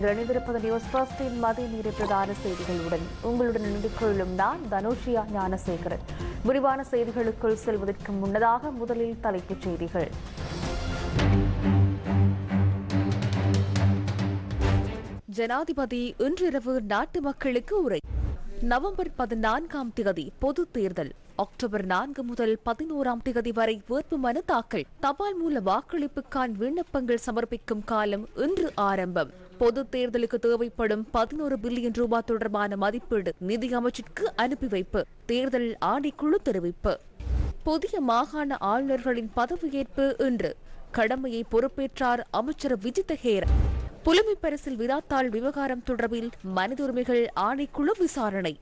இணைந்திருப்பது நியூஸ் ஃபர்ஸ்டின் மதிய நீர பிரதான செய்திகளுடன். உங்களுடன் இணைந்து கொள்ளும் நான் தனுஷியா ஞானசேகரன். விரிவான செய்திகளுக்குள் செல்வதற்கு முன்னதாக முதலில் தலைப்புச் செய்திகள். ஜனாதிபதி இன்றிரவு நாட்டு மக்களுக்கு உரை. நவம்பர் பதினான்காம் தேதி பொது தேர்தல். அக்டோபர் நான்கு முதல் பதினோராம் தேதி வரை வேட்புமனு தாக்கல். தபால் மூல வாக்களிப்புக்கான விண்ணப்பங்கள் சமர்ப்பிக்கும் காலம் இன்று ஆரம்பம். பொது தேர்தலுக்கு தேவைப்படும் பதினோரு பில்லியன் ரூபாய் தொடர்பான மதிப்பீடு நிதி அமைச்சிற்கு அனுப்பி வைப்பு. தேர்தல் ஆணைக்குழு தெரிவிப்பு. புதிய மாகாண ஆளுநர்களின் பதவியேற்பு இன்று. கடமையை பொறுப்பேற்றார் அமைச்சர் விஜித ஹேர புலமை பரிசில் விவகாரம் தொடர்பில் மனித உரிமைகள் ஆணைக்குழு விசாரணை.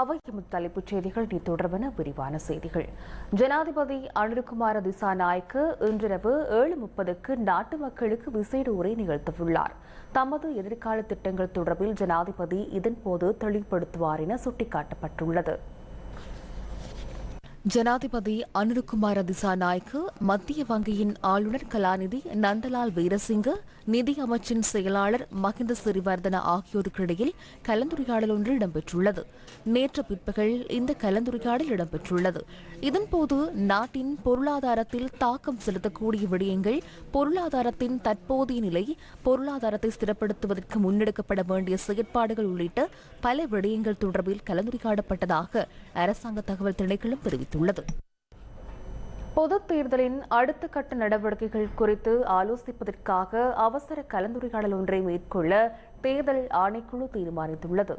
அவையும் தலைப்புச் செய்திகள் நீ தொடர்பான விரிவான செய்திகள். ஜனாதிபதி அனுருகுமார திசாநாயக்கு இன்றிரவு ஏழு முப்பதுக்கு நாட்டு மக்களுக்கு விசேட உரை நிகழ்த்தவுள்ளார். தமது எதிர்கால திட்டங்கள் தொடர்பில் ஜனாதிபதி இதன்போது தெளிவுபடுத்துவார் என சுட்டிக்காட்டப்பட்டுள்ளது. ஜனாதிபதி அனுருகுமார திசாநாயக்கு மத்திய வங்கியின் ஆளுநர் கலாநிதி நந்தலால் வீரசிங்க நிதி அமைச்சின் செயலாளர் மகிந்த சிறிவர்தன ஆகியோருக்கிடையில் கலந்துரையாடல் ஒன்று இடம்பெற்றுள்ளது. நேற்று பிற்பகல் இந்த கலந்துரையாடல் இடம்பெற்றுள்ளது. இதன்போது நாட்டின் பொருளாதாரத்தில் தாக்கம் செலுத்தக்கூடிய விடயங்கள் பொருளாதாரத்தின் தற்போதைய நிலை பொருளாதாரத்தை ஸ்திரப்படுத்துவதற்கு முன்னெடுக்கப்பட வேண்டிய செயற்பாடுகள் உள்ளிட்ட பல விடயங்கள் தொடர்பில் கலந்துரையாடப்பட்டதாக அரசாங்க தகவல் திணைக்களம் தெரிவித்துள்ளது. பொது தேர்தலின் அடுத்த கட்ட நடவடிக்கைகள் குறித்து ஆலோசிப்பதற்காக அவசர கலந்துரையாடல் ஒன்றை மேற்கொள்ள தேர்தல் ஆணைக்குழு தீர்மானித்துள்ளது.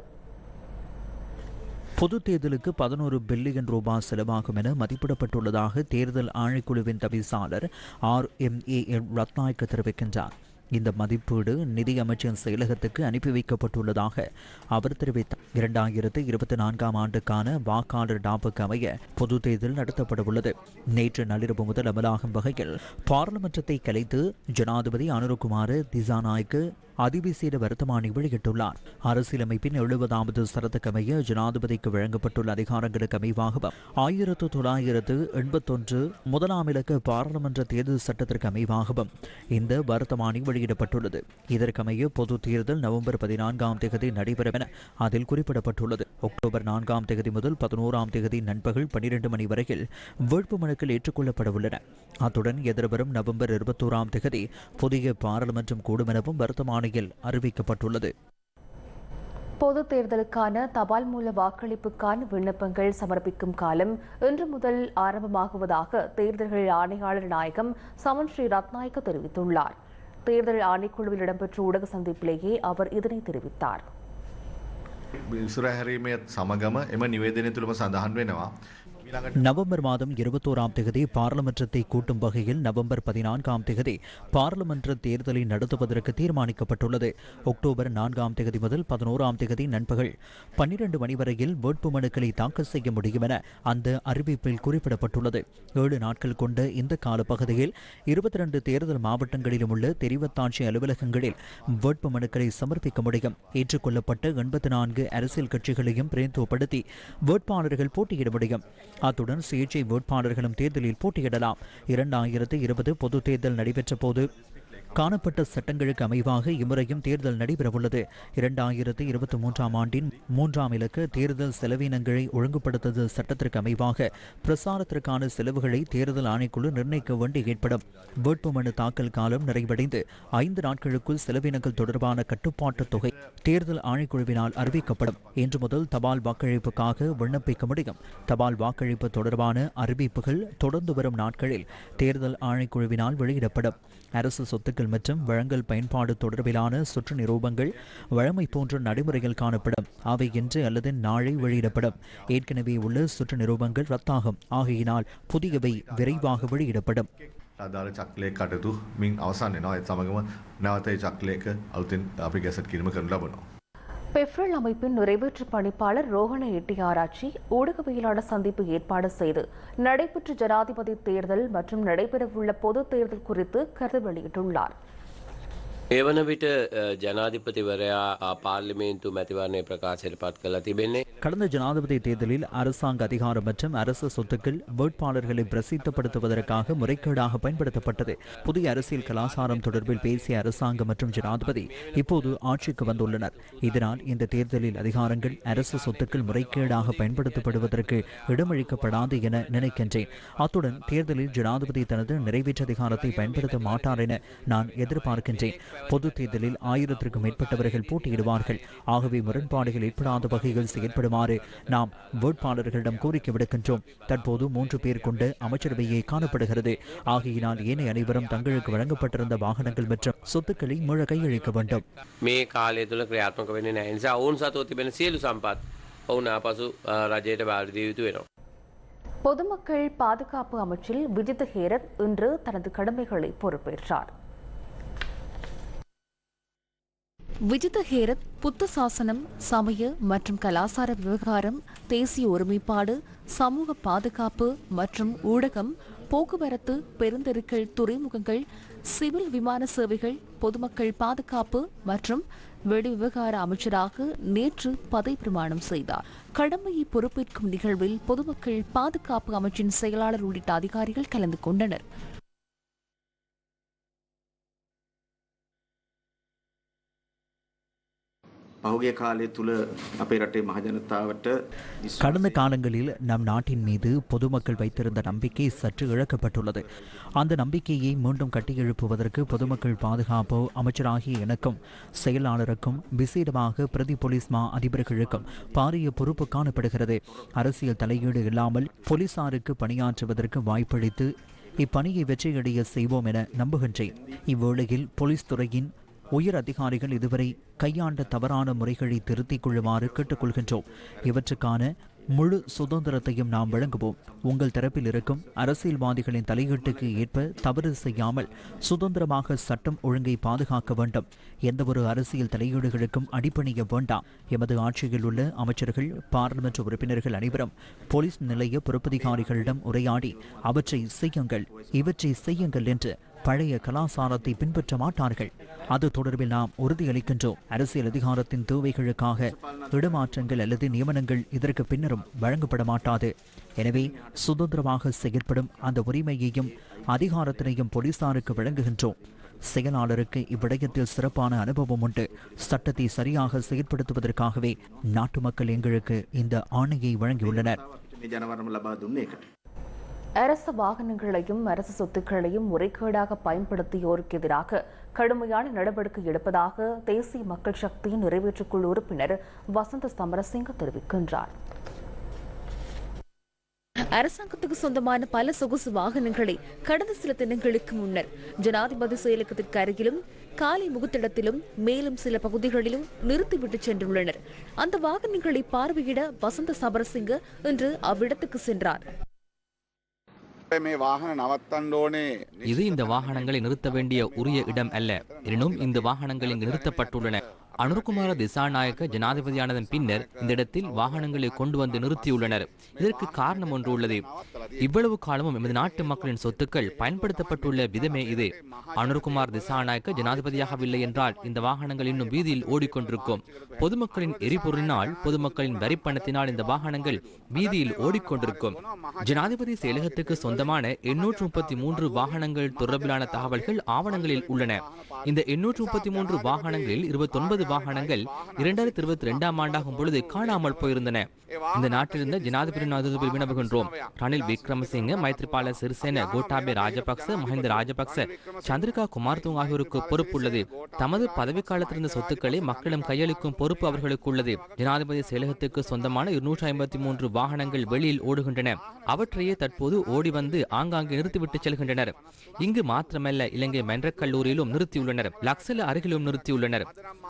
பொது தேர்தலுக்கு பதினோரு பில்லியன் ரூபாய் செலவாகும் என மதிப்பிடப்பட்டுள்ளதாக தேர்தல் ஆணைக்குழுவின் தவிசாளர் R M A N Ratnayake தெரிவிக்கின்றார். இந்த மதிப்பீடு நிதியமைச்சின் செயலகத்துக்கு அனுப்பி வைக்கப்பட்டுள்ளதாக அவர் தெரிவித்தார். இரண்டாயிரத்து இருபத்தி நான்காம் ஆண்டுக்கான வாக்காளர் டாப்புக்கு அமைய பொது தேர்தல் நடத்தப்படவுள்ளது. நேற்று நள்ளிரவு முதல் அமலாகும் வகையில் பாராளுமன்றத்தை கலைத்து ஜனாதிபதி அனுரகுமார திசாநாய்க்கு அதிவிசேட வருத்தமானி வெளியிட்டுள்ளார். அரசியலமைப்பின் எழுபதாவது சரத்துக்கமைய ஜனாதிபதிக்கு வழங்கப்பட்டுள்ள அதிகாரங்களுக்கு அமைவாகவும் ஆயிரத்து தொள்ளாயிரத்து எண்பத்தொன்று முதலாம் இலக்க பாராளுமன்ற தேர்தல் சட்டத்திற்கு அமைவாகவும் இந்த வருத்தமானி வெளியிடப்பட்டுள்ளது. இதற்கமைய பொது தேர்தல் நவம்பர் பதினான்காம் தேதி நடைபெறும் என அதில் குறிப்பிடப்பட்டுள்ளது. அக்டோபர் நான்காம் தேதி முதல் பதினோராம் தேதி நண்பகல் பன்னிரண்டு மணி வரையில் வேட்புமனுக்கள் ஏற்றுக்கொள்ளப்படவுள்ளன. அத்துடன் எதிர்வரும் நவம்பர் இருபத்தோராம் தேதி புதிய பாராளுமன்றம் கூடும் எனவும் ஆணையில் அறிவிக்கப்பட்டுள்ளது பொது தேர்தலுக்கான தபால் மூல வாக்களிப்புக்கான விண்ணப்பங்கள் சமர்ப்பிக்கும் காலம் இன்று முதல் ஆரம்பமாகுவதாக தேர்தல்கள் ஆணையாளர் நாயகம் சமன் ஸ்ரீ ரத்நாயக்க தெரிவித்துள்ளார் தேர்தல் ஆணைக்குழுவில் இடம்பெற்ற ஊடக சந்திப்பிலேயே அவர் இதனை தெரிவித்தார் ඉසුරහැරීමයත් සමගම එම නිවේදනය තුළම සඳහන් වෙනවා. நவம்பர் மாதம் இருபத்தோராம் தேதி பாராளுமன்றத்தை கூட்டும் வகையில் நவம்பர் பதினான்காம் தேதி பாராளுமன்ற தேர்தலை நடத்துவதற்கு தீர்மானிக்கப்பட்டுள்ளது. அக்டோபர் நான்காம் தேதி முதல் பதினோராம் தேதி நண்பகல் பன்னிரண்டு மணி வரையில் வேட்புமனுக்களை தாக்கல் செய்ய முடியும் என அந்த அறிவிப்பில் குறிப்பிடப்பட்டுள்ளது. ஏழு நாட்கள் கொண்ட இந்த காலப்பகுதியில் இருபத்தி ரெண்டு தேர்தல் மாவட்டங்களிலும் உள்ள தெரிவத்தாட்சி அலுவலகங்களில் வேட்புமனுக்களை சமர்ப்பிக்க முடியும். ஏற்றுக்கொள்ளப்பட்ட எண்பத்தி நான்கு அரசியல் கட்சிகளையும் பிரதித்துவப்படுத்தி வேட்பாளர்கள் போட்டியிட முடியும். அத்துடன் சுயேட்சை வேட்பாளர்களும் தேர்தலில் போட்டியிடலாம். இரண்டாயிரத்து இருபது பொது தேர்தல் நடைபெற்ற போது காணப்பட்ட சட்டங்களுக்கு அமைவாக இம்முறையும் தேர்தல் நடைபெறவுள்ளது. இரண்டாயிரத்து இருபத்தி மூன்றாம் ஆண்டின் மூன்றாம் இலக்கு தேர்தல் செலவினங்களை ஒழுங்குபடுத்துதல் சட்டத்திற்கு அமைவாக பிரசாரத்திற்கான செலவுகளை தேர்தல் ஆணைக்குழு நிர்ணயிக்க வேண்டி ஏற்படும். வேட்புமனு தாக்கல் காலம் நிறைவடைந்து ஐந்து நாட்களுக்குள் செலவினங்கள் தொடர்பான கட்டுப்பாட்டு தொகை தேர்தல் ஆணைக்குழுவினால் அறிவிக்கப்படும். இன்று முதல் தபால் வாக்களிப்புக்காக விண்ணப்பிக்க முடியும். தபால் வாக்களிப்பு தொடர்பான அறிவிப்புகள் தொடர்ந்து வரும் நாட்களில் தேர்தல் ஆணைக்குழுவினால் வெளியிடப்படும். அரசு சொத்துக்கள் மற்றும் வழங்கல் பயன்பாடு தொடர்பிலான சுற்று நிரூபங்கள் வழமை போன்ற நடைமுறைகள் காணப்படும் அவை இன்று அல்லது நாளை வெளியிடப்படும் ஏற்கனவே உள்ள சுற்று நிரூபங்கள் ரத்தாகும் ஆகையினால் புதியவை விரைவாக வெளியிடப்படும் අදාළ චක්ලය කටතු මින් අවසන් එනවා ඇත් සමගම නැවත ඒ චක්ලයක අලුතින් අපි ගැසට කිරීම කරන ලබනවා. பெப்ரல் அமைப்பின் நிறைவேற்று பணிப்பாளர் ரோஹண ஆராய்ச்சி ஊடகவியலாளர் சந்திப்பு ஏற்பாடு செய்து நடைபெற்ற ஜனாதிபதி தேர்தல் மற்றும் நடைபெறவுள்ள பொது தேர்தல் குறித்து கருத்து வெளியிட்டுள்ளார். ඒ වන විට අ, ජනාධිපතිවරයා අ, පාර්ලිමේන්තු මැතිවරණය ප්‍රකාශයට පත් කළ තිබෙන්නේ. கடந்த ஜனாதிபதி தேர்தலில் அரசாங்க அதிகாரம் மற்றும் அரசு சொத்துக்கள் வேட்பாளர்களை பிரசித்தப்படுத்துவதற்காக முறைகேடாக பயன்படுத்தப்பட்டது புதிய அரசியல் கலாச்சாரம் தொடர்பில் பேசிய அரசாங்கம் மற்றும் ஜனாதிபதி இப்போது ஆட்சிக்கு வந்துள்ளனர் இதனால் இந்த தேர்தலில் அதிகாரங்கள் அரசு சொத்துக்கள் முறைகேடாக பயன்படுத்தப்படுவதற்கு இடமளிக்கப்படாது என நினைக்கின்றேன் அத்துடன் தேர்தலில் ஜனாதிபதி தனது நிறைவேற்று அதிகாரத்தை பயன்படுத்த மாட்டார் என நான் எதிர்பார்க்கின்றேன் பொது தேர்தலில் ஆயிரத்திற்கும் மேற்பட்டவர்கள் போட்டியிடுவார்கள் ஆகவே முரண்பாடுகள் ஏற்படாத வகையில் செயற்படுமாறு நாம் வேட்பாளர்களிடம் கோரிக்கை விடுக்கின்றோம் தற்போது மூன்று பேர் கொண்ட அமைச்சரவையே காணப்படுகிறது ஆகையினால் ஏனைய அனைவரும் தங்களுக்கு வழங்கப்பட்டிருந்த வாகனங்கள் மற்றும் சொத்துக்களை முழ கையளிக்க வேண்டும் මේ කාලය තුළ ක්‍රියාත්මක වෙන්නේ නැහැ. ඒ නිසා ඔවුන් සතුව තිබෙන සියලු සම්පත් ඔවුන් ආපසු අ, රජයට බාරදිය යුතු වෙනවා. பொதுமக்கள் பாதுகாப்பு அமைச்சில் விஜித் ஹேரத் இன்று தனது கடமைகளை பொறுப்பேற்றார் விஜித ஹேரத் புத்த சாசனம் சமய மற்றும் கலாசார விவகாரம் தேசிய ஒருமைப்பாடு சமூக பாதுகாப்பு மற்றும் ஊடகம் போக்குவரத்து பெருந்தெருக்கள் துறைமுகங்கள் சிவில் விமான சேவைகள் பொதுமக்கள் பாதுகாப்பு மற்றும் வெளிவிவகார அமைச்சராக நேற்று பதவி பிரமாணம் செய்தார். கடமையை பொறுப்பேற்கும் நிகழ்வில் பொதுமக்கள் பாதுகாப்பு அமைச்சின் செயலாளர் உள்ளிட்ட அதிகாரிகள் கலந்து கொண்டனர். கடந்த காலங்களில் நம் நாட்டின் மீது பொதுமக்கள் வைத்திருந்த நம்பிக்கை சற்று இழக்கப்பட்டுள்ளது. அந்த நம்பிக்கையை மீண்டும் கட்டியெழுப்புவதற்கு பொதுமக்கள் பாதுகாப்பு அமைச்சராகிய எனக்கும் செயலாளருக்கும் விசேடமாக பிரதி போலீஸ் மா அதிபர்களுக்கும் பாரிய பொறுப்பு காணப்படுகிறது. அரசியல் தலையீடு இல்லாமல் போலீசாருக்கு பணியாற்றுவதற்கு வாய்ப்பளித்து இப்பணியை வெற்றியடைய செய்வோம் என நம்புகின்றேன். இவ்வேளையில் போலீஸ் துறையின் உயர் அதிகாரிகள் இதுவரை கையாண்ட தவறான முறைகளை திருத்திக் கொள்ளுமாறு கேட்டுக்கொள்கின்றோம். இவற்றுக்கான முழு சுதந்திரத்தையும் நாம் வழங்குவோம். உங்கள் தரப்பில் இருக்கும் அரசியல்வாதிகளின் தலையீட்டுக்கு ஏற்ப தவறு செய்யாமல் சுதந்திரமாக சட்டம் ஒழுங்கை பாதுகாக்க வேண்டும். எந்தவொரு அரசியல் தலையீடுகளுக்கும் அடிப்பணிய வேண்டாம். எமது ஆட்சியில் உள்ள அமைச்சர்கள் பாராளுமன்ற உறுப்பினர்கள் அனைவரும் போலீஸ் நிலைய பொறுப்பதிகாரிகளிடம் உரையாடி அவற்றை செய்யுங்கள் இவற்றை செய்யுங்கள் என்று பழைய கலாசாரத்தை பின்பற்ற மாட்டார்கள். அது தொடர்பில் நாம் உறுதியளிக்கின்றோம். அரசியல் அதிகாரத்தின் தேவைகளுக்காக இடமாற்றங்கள் அல்லது நியமனங்கள் இதற்கு பின்னரும் வழங்கப்பட மாட்டாது. எனவே சுதந்திரமாக செயற்படும் அந்த உரிமையையும் அதிகாரத்தினையும் போலீசாருக்கு வழங்குகின்றோம். செயலாளருக்கு இவ்விடயத்தில் சிறப்பான அனுபவம் உண்டு. சட்டத்தை சரியாக செயற்படுத்துவதற்காகவே நாட்டு மக்கள் எங்களுக்கு இந்த ஆணையை வழங்கியுள்ளனர். அரசு வாகனங்களையும் அரசு சொத்துக்களையும் முறைகேடாக பயன்படுத்தியோருக்கு எதிராக கடுமையான நடவடிக்கை எடுப்பதாக தேசிய மக்கள் சக்தியின் நிறைவேற்றுக்குழு உறுப்பினர் வசந்த சமரசிங்க தெரிவிக்கின்றார். அரசாங்கத்துக்கு சொந்தமான பல சொகுசு வாகனங்களை கடந்த சில தினங்களுக்கு முன்னர் ஜனாதிபதி செயலகத்திற்கு அருகிலும் காலை முகத்திடத்திலும் மேலும் சில பகுதிகளிலும் நிறுத்திவிட்டு சென்றுள்ளனர். அந்த வாகனங்களை பார்வையிட வசந்த சமரசிங்க இன்று அவ்விடத்துக்கு சென்றார். இது இந்த வாகனங்களை நிறுத்த வேண்டிய உரிய இடம் அல்ல. எனினும் இந்த வாகனங்கள் இங்கு நிறுத்தப்பட்டுள்ளன. அனுர்குமார திசாநாயக்க ஜனாதிபதியானதன் பின்னர் இந்த இடத்தில் வாகனங்களை கொண்டு வந்து நிறுத்தியுள்ளனர். இதற்கு காரணம் ஒன்று உள்ளது. இவ்வளவு காலமும் எமது நாட்டு மக்களின் சொத்துக்கள் பயன்படுத்தப்பட்டுள்ள விதமே இது. அனுர்குமார் திசாநாயக்க ஜனாதிபதியாகவில்லை என்றால் இந்த வாகனங்கள் இன்னும் வீதியில் ஓடிக்கொண்டிருக்கும். பொதுமக்களின் எரிபொருளினால் பொதுமக்களின் வரிப்பணத்தினால் இந்த வாகனங்கள் வீதியில் ஓடிக்கொண்டிருக்கும். ஜனாதிபதி செயலகத்துக்கு சொந்தமான எண்ணூற்று முப்பத்தி மூன்று வாகனங்கள் தொடர்பிலான தகவல்கள் ஆவணங்களில் உள்ளன. இந்த எண்ணூற்று முப்பத்தி மூன்று வாகனங்களில் இருபத்தொன்பது வாகனங்கள் இரண்டாயிரத்தி இருபத்தி இரண்டாம் ஆண்டாகும் பொழுது காணாமல் போயிருந்தன. இந்த நாட்டிலிருந்து ஜனாதிபதி நாதத்தில் வினவுகின்றோம் ரணில் விக்ரமசிங்க மைத்ரிபால சிறிசேன கோட்டாபே ராஜபக்ச மஹிந்த ராஜபக்ச சந்திரிகா குமார்துங் ஆகியோருக்கு பொறுப்பு உள்ளது தமது பதவிக்காலத்திலிருந்த சொத்துக்களை மக்களிடம் கையளிக்கும் பொறுப்பு அவர்களுக்கு உள்ளது. ஜனாதிபதி செயலகத்துக்கு சொந்தமான இருநூற்றி ஐம்பத்தி மூன்று வாகனங்கள் வெளியில் ஓடுகின்றன. அவற்றையே தற்போது ஓடி வந்து ஆங்காங்கே நிறுத்திவிட்டு செல்கின்றனர். இங்கு மாத்திரமல்ல இலங்கை மென்ற கல்லூரியிலும் நிறுத்தியுள்ளனர். லக்சல அருகிலும் நிறுத்தியுள்ளனர்.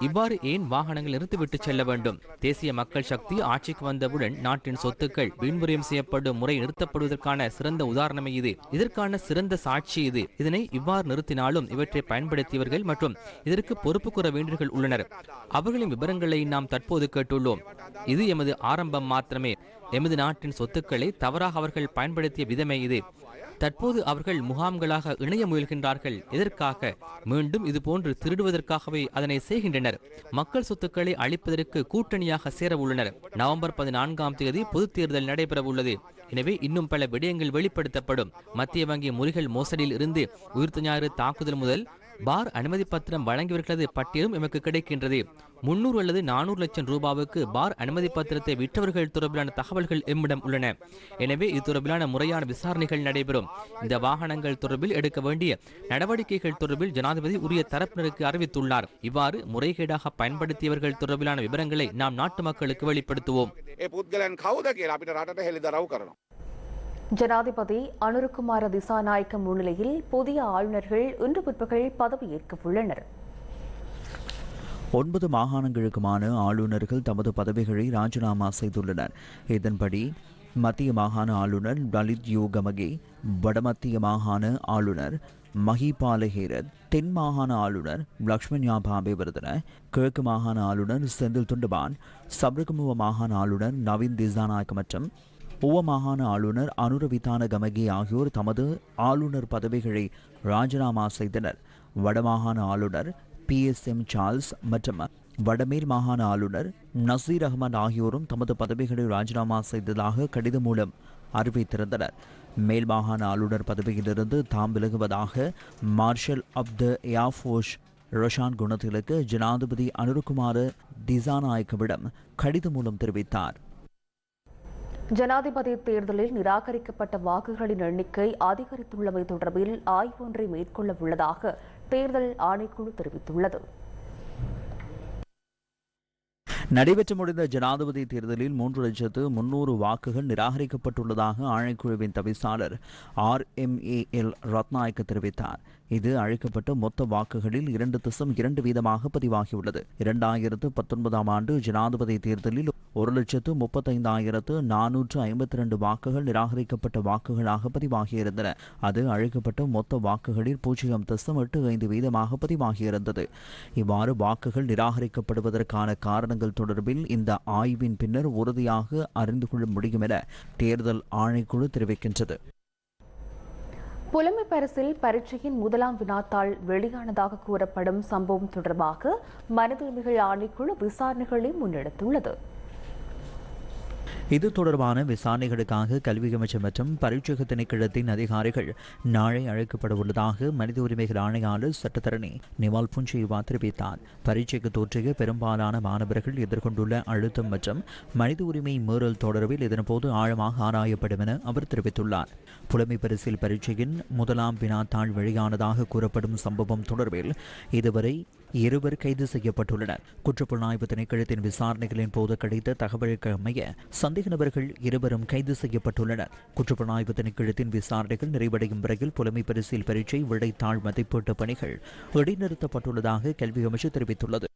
இவ்வாறு ஏன் வாகனங்கள் நிறுத்திவிட்டு செல்ல வேண்டும்? தேசிய மக்கள் சக்தி ஆட்சிக்கு வந்தவுடன் நாட்டின் சொத்துக்கள் வீண்விரயம் செய்யப்படும் முறை நிறுத்தப்படுவதற்கான சிறந்த உதாரணமே இது. இதற்கான சிறந்த சாட்சி இது. இதனை இவ்வாறு நிறுத்தினாலும் இவற்றை பயன்படுத்தியவர்கள் மற்றும் இதற்கு பொறுப்பு கூற வேண்டியவர்கள் உள்ளனர். அவர்களின் விவரங்களை நாம் தற்போது கேட்டுள்ளோம். இது எமது ஆரம்பம் மாத்திரமே. எமது நாட்டின் சொத்துக்களை தவறாக அவர்கள் பயன்படுத்திய விதமே இது. தற்போது அவர்கள் முகாம்களாக இணைய முயல்கின்றார்கள். எதற்காக? மீண்டும் இதுபோன்று திருடுவதற்காகவே அதனை செய்கின்றனர். மக்கள் சொத்துக்களை அளிப்பதற்கு கூட்டணியாக சேர உள்ளனர் நவம்பர் பதினான்காம் தேதி பொதுத் தேர்தல் நடைபெறவுள்ளது. எனவே இன்னும் பல விடயங்கள் வெளிப்படுத்தப்படும். மத்திய வங்கி முறிகள் மோசடியில் இருந்து உயிர்த்த ஞாயிறு தாக்குதல் முதல் பார் அனுமதி பத்திரம் வழங்கியவர்களது பட்டியலும் எமக்கு கிடைக்கின்றது. முன்னூறு அல்லது நானூறு லட்சம் ரூபாவுக்கு பார் அனுமதி பத்திரத்தை விற்றவர்கள் தொடர்பிலான தகவல்கள் எம்மிடம் உள்ளன. எனவே இது தொடர்பிலான முறையான விசாரணைகள் நடைபெறும். இந்த வாகனங்கள் தொடர்பில் எடுக்க வேண்டிய நடவடிக்கைகள் தொடர்பில் ஜனாதிபதி உரிய தரப்பினருக்கு அறிவித்துள்ளார். இவ்வாறு முறைகேடாக பயன்படுத்தியவர்கள் தொடர்பிலான விவரங்களை நாம் நாட்டு மக்களுக்கு வெளிப்படுத்துவோம். ஜனாதிபதி அனுருகுமார திசாநாயக்க முன்னிலையில் புதிய ஆளுநர்கள் இன்று பிற்பகல் பதவியேற்க உள்ளனர் ஒன்பது மாகாணங்களுக்குமான ஆளுநர்கள் தமது பதவிகளை ராஜினாமா செய்துள்ளனர். இதன்படி மத்திய மாகாண ஆளுநர் லலித் யோகமகே வடமத்திய மாகாண ஆளுநர் மஹிபாலஹேரத் தென் மாகாண ஆளுநர் லக்ஷ்மண் யாபாம்பே விருதன கிழக்கு மாகாண ஆளுநர் செந்தில் துண்டபான் சப்ரகமுவ மாகாண ஆளுநர் நவீன் திசாநாயக் மற்றும் உவ மாகாண ஆளுநர் அனுரவிதான கமகே ஆகியோர் தமது ஆளுநர் பதவிகளை ராஜினாமா செய்தனர். வடமாகாண ஆளுநர் பி எஸ் எம் சார்ல்ஸ் மற்றும் வடமேல் மாகாண ஆளுநர் நசீர் அகமது ஆகியோரும் தமது பதவிகளை ராஜினாமா செய்ததாக கடிதம் மூலம் அறிவித்திருந்தனர். மேல் மாகாண ஆளுநர் பதவியிலிருந்து தாம் விலகுவதாக marshal of the air force Roshan குணத்திலுக்கு ஜனாதிபதி அனுருகுமார திசாநாயக்கவிடம் கடிதம் மூலம் தெரிவித்தார். ஜனாதிபதி தேர்தலில் நிராகரிக்கப்பட்ட வாக்குகளின் எண்ணிக்கை அதிகரித்துள்ளமை தொடர்பில் ஆய்வு ஒன்றை மேற்கொள்ள உள்ளதாக தேர்தல் ஆணைக்குழு தெரிவித்துள்ளது. நடைபெற்று முடிந்த ஜனாதிபதி தேர்தலில் மூன்று லட்சத்து முன்னூறு வாக்குகள் நிராகரிக்கப்பட்டுள்ளதாக ஆணைக்குழுவின் தவிசாளர் R M A L Ratnayake தெரிவித்தார். இது அழைக்கப்பட்ட மொத்த வாக்குகளில் இரண்டு திசம் இரண்டு வீதமாக பதிவாகியுள்ளது. இரண்டாயிரத்து பத்தொன்பதாம் ஆண்டு ஜனாதிபதி தேர்தலில் ஒரு லட்சத்து முப்பத்தைந்தாயிரத்து நானூற்று ஐம்பத்தி ரெண்டு வாக்குகள் நிராகரிக்கப்பட்ட வாக்குகளாக பதிவாகியிருந்தன. அது அழைக்கப்பட்ட மொத்த வாக்குகளில் பூஜ்ஜியம் திசம் எட்டு ஐந்து வீதமாக பதிவாகியிருந்தது. இவ்வாறு வாக்குகள் நிராகரிக்கப்படுவதற்கான காரணங்கள் தொடர்பில் இந்த ஆய்வின் பின்னர் உறுதியாக அறிந்து கொள்ள முடியும் என தேர்தல் ஆணைக்குழு தெரிவிக்கின்றது. புலமை பரிசில் பரீட்சையின் முதலாம் வினாத்தாள் வெளியானதாக கூறப்படும் சம்பவம் தொடர்பாக மனித உரிமைகள் ஆணைக்குழு விசாரணைகளை முன்னெடுத்துள்ளது. இது தொடர்பான விசாரணைகளுக்காக கல்வி அமைச்சர் மற்றும் பரீட்சக திணைக்களத்தின் அதிகாரிகள் நாளை அழைக்கப்பட உள்ளதாக மனித உரிமைகள் ஆணையாளர் சட்டத்தரணி நிவால் புஞ்சேவா தெரிவித்தார். பரீட்சைக்கு தோற்றிய பெரும்பாலான மாணவர்கள் எதிர்கொண்டுள்ள அழுத்தம் மற்றும் மனித உரிமை மீறல் தொடர்பில் இதன்போது ஆழமாக ஆராயப்படும் என அவர் தெரிவித்துள்ளார். புலமை பரிசில் பரீட்சையின் முதலாம் வினாத்தாள் வெளியானதாக கூறப்படும் சம்பவம் தொடர்பில் இதுவரை இருவர் கைது செய்யப்பட்டுள்ளனர். குற்றப்புலனாய்வு திணைக்களத்தின் விசாரணைகளின் போது கிடைத்த தகவலுக்கு அமைய சந்தேக நபர்கள் இருவரும் கைது செய்யப்பட்டுள்ளனர். குற்றப்புலனாய்வு திணைக்களத்தின் விசாரணைகள் நிறைவடையும் வரையில் புலமை பரிசில் பரீட்சை விடைத்தாள் மதிப்பீட்டு பணிகள் இடைநிறுத்தப்பட்டுள்ளதாக கல்வி அமைச்சர் தெரிவித்துள்ளது.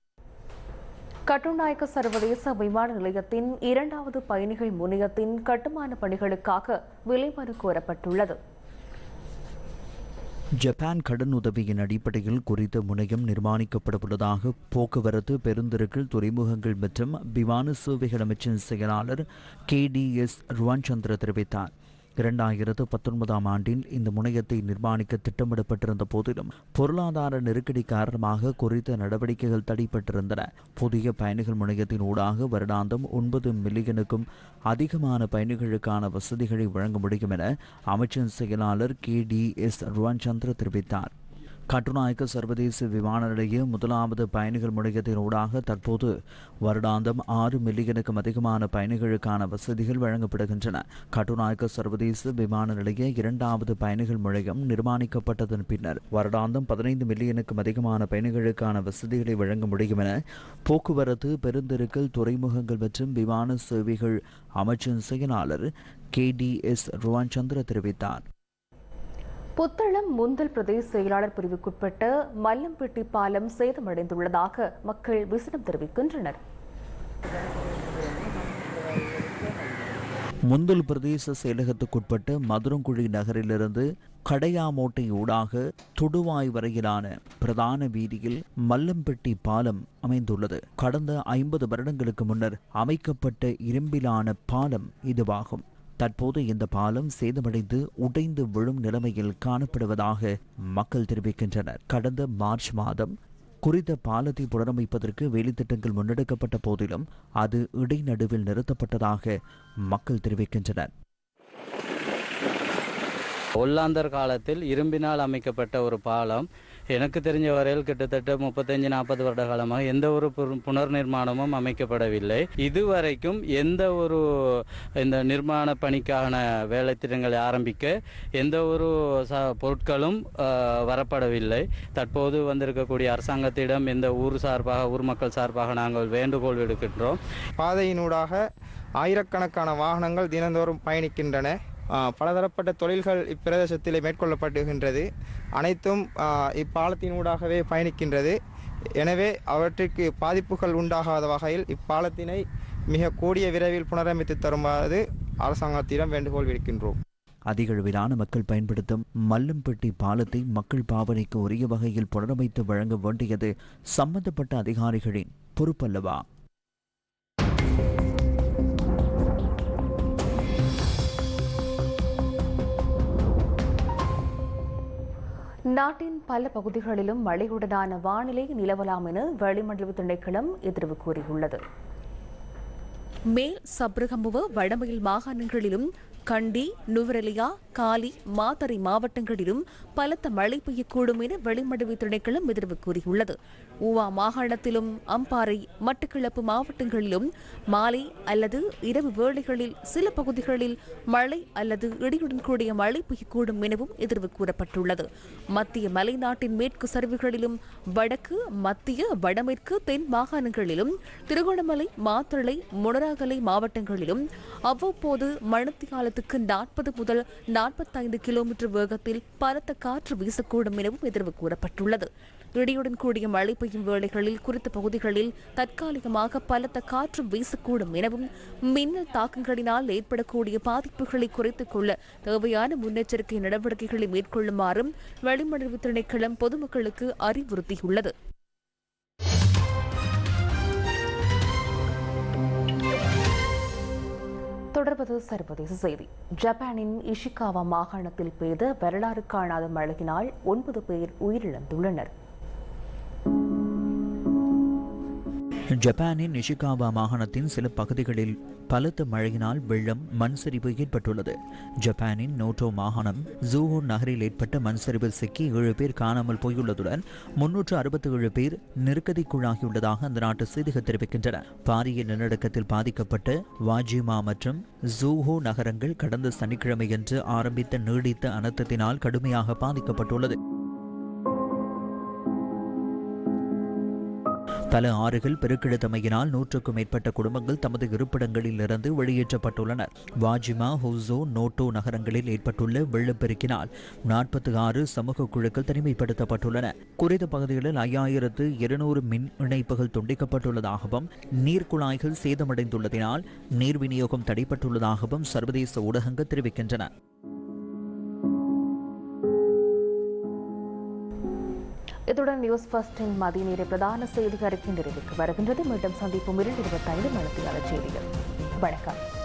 கட்டுநாயக்க சர்வதேச விமான நிலையத்தின் இரண்டாவது பயணிகள் முனையத்தின் கட்டுமான பணிகளுக்காக விலைமனு கோரப்பட்டுள்ளது. ஜப்பான் கடன் உதவியின் அடிப்படையில் குறித்த முனையம் நிர்மாணிக்கப்படவுள்ளதாக போக்குவரத்து பெருந்திருக்கள் துறைமுகங்கள் மற்றும் விமான சேவைகள் அமைச்சின் செயலாளர் கே டி எஸ். ருவான்சந்திர தெரிவித்தார். இரண்டாயிரத்து பத்தொன்பதாம் ஆண்டில் இந்த முனையத்தை நிர்மாணிக்க திட்டமிடப்பட்டிருந்த போதிலும் பொருளாதார நெருக்கடி காரணமாக குறித்த நடவடிக்கைகள் தடைப்பட்டிருந்தன புதிய பயணிகள் முனையத்தின் ஊடாக வருடாந்தம் ஒன்பது மில்லியனுக்கும் அதிகமான பயணிகளுக்கான வசதிகளை வழங்க முடியும் என அமைச்சின் செயலாளர் கே டி எஸ் ருவான்சந்திர தெரிவித்தார். கட்டுநாயக்க சர்வதேச விமான நிலைய முதலாவது பயணிகள் முனையத்தின் ஊடாக தற்போது வருடாந்தம் ஆறு மில்லியனுக்கும் அதிகமான பயணிகளுக்கான வசதிகள் வழங்கப்படுகின்றன. கட்டுநாயக்க சர்வதேச விமான நிலைய இரண்டாவது பயணிகள் முனையம் நிர்மாணிக்கப்பட்டதன் பின்னர் வருடாந்தம் பதினைந்து மில்லியனுக்கும் அதிகமான பயணிகளுக்கான வசதிகளை வழங்க முடியும் என போக்குவரத்து பெருந்திருக்கல் துறைமுகங்கள் மற்றும் விமான சேவைகள் அமைச்சின் செயலாளர் கே டி எஸ் ருவான்சந்திர தெரிவித்தார். புத்தளம் முந்தல் பிரதேச செயலாளர் பிரிவுக்குட்பட்ட மல்லம்பட்டி பாலம் சேதமடைந்துள்ளதாக மக்கள் விசனம் தெரிவிக்கின்றனர். முந்தல் பிரதேச செயலகத்துக்குட்பட்ட மதுரங்குழி நகரிலிருந்து கடையாமோட்டை ஊடாக துடுவாய் வரையிலான பிரதான வீதியில் மல்லம்பட்டி பாலம் அமைந்துள்ளது. கடந்த ஐம்பது வருடங்களுக்கு முன்னர் அமைக்கப்பட்ட இரும்பிலான பாலம் இதுவாகும். தற்போது இந்த பாலம் சேதமடைந்து உடைந்து விழும் நிலைமையில் காணப்படுவதாக மக்கள் தெரிவிக்கின்றனர். கடந்த மார்ச் மாதம் குறித்த பாலத்தை புனரமைப்பதற்கு வேலைத்திட்டங்கள் முன்னெடுக்கப்பட்ட போதிலும் அது இடைநடுவில் நிறுத்தப்பட்டதாக மக்கள் தெரிவிக்கின்றனர். ஒல்லாந்தர் காலத்தில் இரும்பினால் அமைக்கப்பட்ட ஒரு பாலம். எனக்கு தெரிஞ்ச வரையில் கிட்டத்தட்ட முப்பத்தஞ்சு நாற்பது வருட காலமாக எந்த ஒரு புனர் நிர்மாணமும் அமைக்கப்படவில்லை. இதுவரைக்கும் எந்த ஒரு இந்த நிர்மாண பணிக்கான வேலை திட்டங்களை ஆரம்பிக்க எந்த ஒரு ச பொருட்களும் வரப்படவில்லை. தற்போது வந்திருக்கக்கூடிய அரசாங்கத்திடம் இந்த ஊர் சார்பாக ஊர் மக்கள் சார்பாக நாங்கள் வேண்டுகோள் விடுக்கின்றோம். பாதையினூடாக ஆயிரக்கணக்கான வாகனங்கள் தினந்தோறும் பயணிக்கின்றன. பலதரப்பட்ட தொழில்கள் இப்பிரதேசத்தில் மேற்கொள்ளப்படுகின்றது. அனைத்தும் இப்பாலத்தினூடாகவே பயணிக்கின்றது. எனவே அவற்றிற்கு பாதிப்புகள் உண்டாகாத வகையில் இப்பாலத்தினை மிக கூடிய விரைவில் புனரமைத்து தருமாறு அரசாங்கத்திடம் வேண்டுகோள் விடுக்கின்றோம். அதிகளவிலான மக்கள் பயன்படுத்தும் மல்லம்பட்டி பாலத்தை மக்கள் பாவனைக்கு உரிய வகையில் புனரமைத்து வழங்க வேண்டியது சம்பந்தப்பட்ட அதிகாரிகளின் பொறுப்பல்லவா? நாட்டின் பல பகுதிகளிலும் மழையுடனான வானிலை நிலவலாம் என வளிமண்டல திணைக்களம் எதிர்வு கூறியுள்ளது. மேல் சப்ரகமுவ வடமையில் மாகாணங்களிலும் கண்டி நுவரெலியா காலி மாத்தறை மாவட்டங்களிலும் பலத்த மழை பெய்யக்கூடும் என வெளிமடுவி திணைக்களம் எதிர்வு கூறியுள்ளது. ஊவா மாகாணத்திலும் அம்பாறை மட்டக்களப்பு மாவட்டங்களிலும் மாலை அல்லது இரவு வேளைகளில் சில பகுதிகளில் மழை அல்லது இடியுடன் கூடிய மழை பெய்யக்கூடும் எனவும் எதிர்வு கூறப்பட்டுள்ளது. மத்திய மலைநாட்டின் மேற்கு சரிவுகளிலும் வடக்கு மத்திய வடமேற்கு தென் மாகாணங்களிலும் திருகோணமலை மாத்தளை முனராகலை மாவட்டங்களிலும் அவ்வப்போது நிமிடத்துக்கு நாற்பது முதல் நாற்பத்தைந்து கிலோமீட்டர் வேகத்தில் பலத்த காற்று வீசக்கூடும் எனவும் எதிர்வு கூறப்பட்டுள்ளது. இடியுடன் கூடிய மழை பெய்யும் வேளைகளில் குறித்த பகுதிகளில் தற்காலிகமாக பலத்த காற்று வீசக்கூடும் எனவும் மின்னல் தாக்கங்களினால் ஏற்படக்கூடிய பாதிப்புகளை குறைத்துக் கொள்ள தேவையான முன்னெச்சரிக்கை நடவடிக்கைகளை மேற்கொள்ளுமாறும் வளிமண்டல திணைக்களம் பொதுமக்களுக்கு அறிவுறுத்தியுள்ளது. தொடர்வது சர்வதேச செய்தி. ஜப்பானின் இஷிகாவா மாகாணத்தில் பெய்த வரலாறு காணாத மழையினால் ஒன்பது பேர் உயிரிழந்துள்ளனர். ஜப்பானின் நிஷிகாவா மாகாணத்தின் சில பகுதிகளில் பலத்த மழையினால் வெள்ளம் மண் சரிவு ஏற்பட்டுள்ளது. ஜப்பானின் நோட்டோ மாகாணம் ஜூஹோ நகரில் ஏற்பட்ட மண் சரிவில் சிக்கி ஏழு பேர் காணாமல் போயுள்ளதுடன் முன்னூற்று அறுபத்தி ஏழு பேர் நெருக்கடிக்குள்ளாகியுள்ளதாக அந்த நாட்டு செய்திகள் தெரிவிக்கின்றன. பாரிய நிலநடுக்கத்தில் பாதிக்கப்பட்ட வாஜிமா மற்றும் ஜூஹோ நகரங்கள் கடந்த சனிக்கிழமையன்று ஆரம்பித்த நீடித்த அனர்த்தத்தினால் கடுமையாக பாதிக்கப்பட்டுள்ளது. பல ஆறுகள் பெருக்கெடுத்தமையினால் நூற்றுக்கும் மேற்பட்ட குடும்பங்கள் தமது இருப்பிடங்களில் இருந்து வெளியேற்றப்பட்டுள்ளனர். வாஜிமா ஹூசோ நோட்டோ நகரங்களில் ஏற்பட்டுள்ள வெள்ளப்பெருக்கினால் நாற்பத்தி ஆறு சமூக குழுக்கள் தனிமைப்படுத்தப்பட்டுள்ளன. குறித்த பகுதிகளில் ஐயாயிரத்து இருநூறு மின் இணைப்புகள் துண்டிக்கப்பட்டுள்ளதாகவும் நீர்க்குழாய்கள் சேதமடைந்துள்ளதினால் நீர் விநியோகம் தடைப்பட்டுள்ளதாகவும் சர்வதேச ஊடகங்கள் தெரிவிக்கின்றன. இத்துடன் நியூஸ் ஃபர்ஸ்டின் மதிய நேர பிரதான செய்தி அறிக்கை நிறைவுக்கு வருகின்றது. மீண்டும் சந்திப்பு இரண்டு இருபத்தைந்து மணித்தியாளர் செய்திகள். வணக்கம்.